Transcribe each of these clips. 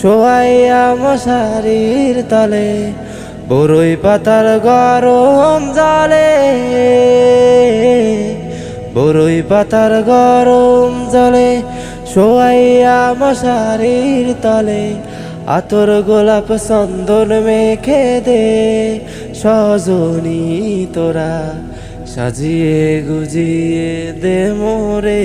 শোয়াইয়া মশারির তলে বড়ই পাতার গরম জলে। বড়ই পাতার গরম জলে শোয়াইয়া মশারির তলে, আতর গোলাপ চন্দন মেখে দে। সজনী তোরা সাজিয়ে গুজিয়ে দে মোরে।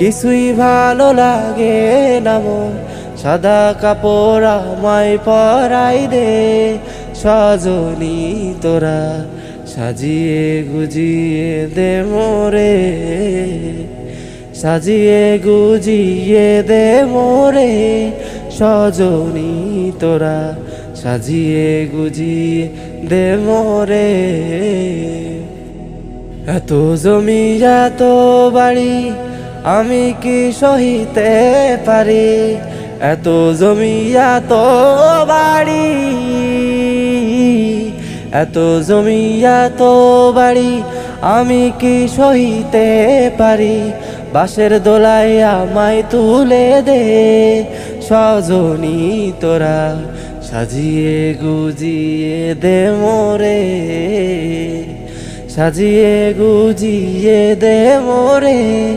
কিছুই ভালো লাগে না মোর সাদা কাপড় আমায় পরাই দে। সজনী তোরা সাজিয়ে গুজিয়ে দে মোরে। সাজিয়ে গুজিয়ে দে মোরে। সজনী তোরা সাজিয়ে গুজিয়ে দে মোরে। এত জমি, এত বাড়ি আমি কি সহিতে পারি? এত জমি, এত বাড়ি। এত জমি, এত বাড়ি। আমি কি সহিতে পারি? বাসের দোলায় আমায় তুলে দে। সজনী তোরা, সাজিয়ে গুজিয়ে দে মোরে। সাজিয়ে গুজিয়ে দে মোরে।